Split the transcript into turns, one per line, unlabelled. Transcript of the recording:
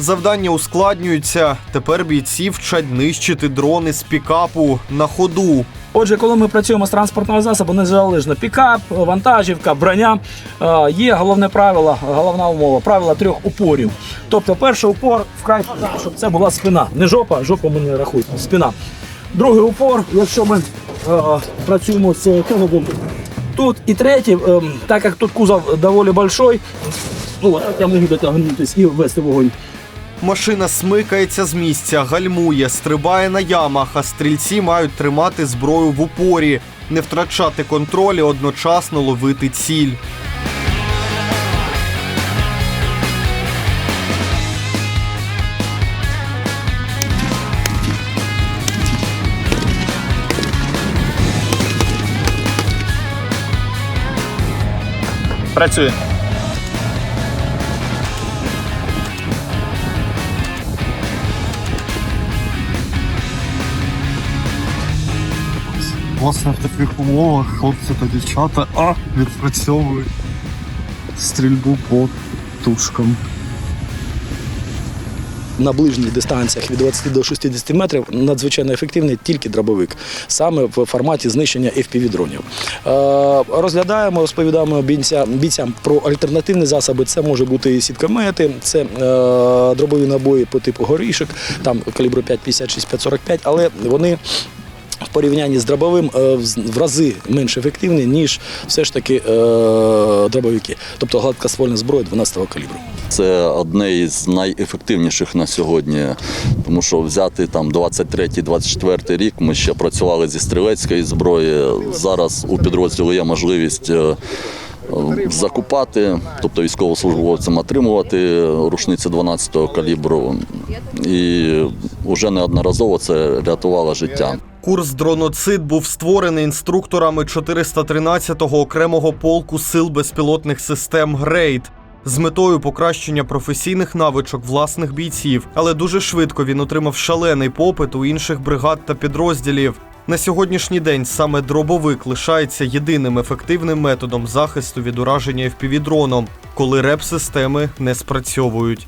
Завдання ускладнюються. Тепер бійці вчать нищити дрони з пікапу на ходу.
Отже, коли ми працюємо з транспортного засобу, незалежно пікап, вантажівка, броня, е, є головне правило, головна умова, правило трьох упорів. Тобто, перший упор вкрай щоб це була спина. Не жопа, жопу ми не рахуємо, спина. Другий упор, якщо ми е, працюємо з боку. Тут і третій, е, так як тут кузов доволі большой, ну, я можу дотягнутися і ввести вогонь.
Машина смикається з місця, гальмує, стрибає на ямах, а стрільці мають тримати зброю в упорі, не втрачати контроль і одночасно ловити ціль.
Працює.
Власне, в таких умовах хлопці та дівчата а, відпрацьовують стрільбу по тушкам.
на ближніх дистанціях від 20 до 60 метрів надзвичайно ефективний тільки дробовик, саме в форматі знищення FPV-дронів. Е, Розглядаємо, розповідаємо бійцям, про альтернативні засоби. Це може бути і сіткомети, це е, дробові набої по типу горішок, там калібру 5,56, 5,45, але вони. Порівнянні з дробовим е, в рази менш ефективні, ніж все ж таки е, дробовики, тобто гладкоствольна зброя 12-го калібру.
Це одне із найефективніших на сьогодні, тому що взяти там 23-24 рік. Ми ще працювали зі стрілецької зброї. Зараз у підрозділу є можливість. е, Закупати, тобто військовослужбовцям отримувати рушниці 12-го калібру, і вже неодноразово це рятувало життя.
Курс дроноцид був створений інструкторами 413-го окремого полку сил безпілотних систем Грейд з метою покращення професійних навичок власних бійців, але дуже швидко він отримав шалений попит у інших бригад та підрозділів. На сьогоднішній день саме дробовик лишається єдиним ефективним методом захисту від ураження FPV-дроном, коли реп-системи не спрацьовують.